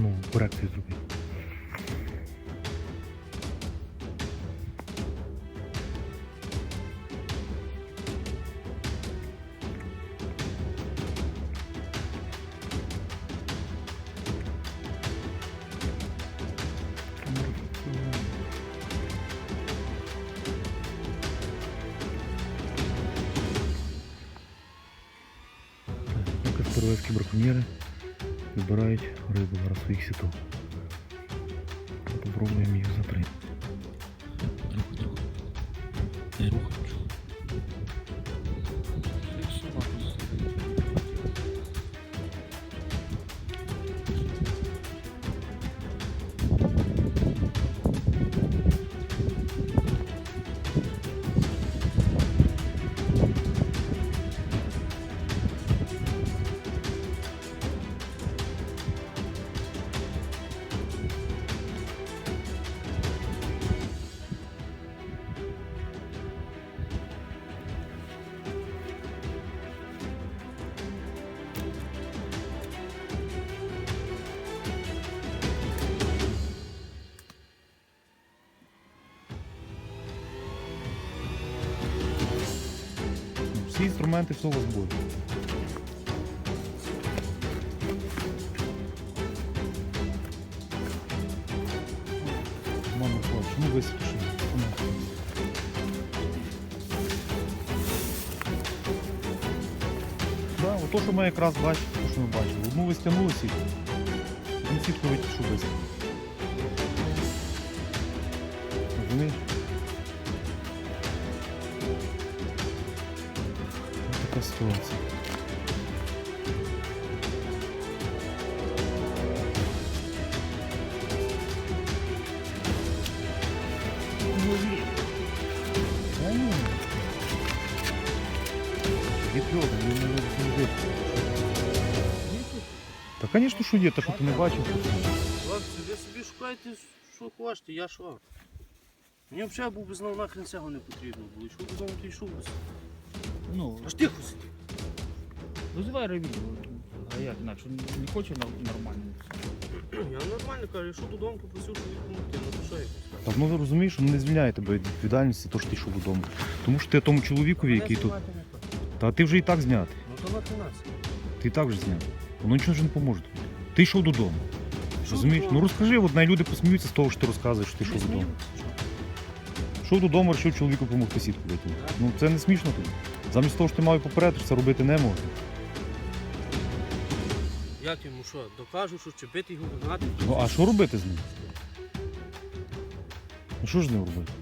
ну, корекцію зробити. Касперовецькі браконьєри вибирають рибу зараз своїх сіток. Попробуємо їх затримати. Не. Всі інструменти все у вас будуть. Мама, чому висвітлиш? Да, ото, що ми якраз бачимо, то, що ми бачили. Одну ви стягнули сітку, одну сітку висвітлю. Ситуація. Та звісно, що є, та що ти не бачив. Хлопці, ви собі шукайте, що хочете, я що? Мені взагалі був би знав нахрен цього не потрібно було. Йшов додому, ти йшов би. Ну, Аж тихо сиди. Визивай ревізію. А як інакше? Не хоче нормально. Я нормально кажу, йшов додому, попросив, допомогти. Ну то що я? Так, ну ви розумієш, що не звільняє тебе від відповідальності, то, що ти йшов додому. Тому що ти тому чоловікові, який тут. Та ти вже і так знятий. Ну то нахрен нас. Ти і так вже знятий. Воно нічого ж не поможе тобі. Ти йшов додому. Розумієш? Ну розкажи, от най люди посміються з того, що ти розказуєш, що ти йшов додому. Йшов додому, вирішив чоловіку допомогти сітку витягнути. Ну це не смішно тобі. Замість того, що ти мав попередити, це робити не можна. Як йому що, докажу, що чепити його гнати? Ну а що робити з ним? Ну що ж з ним робити?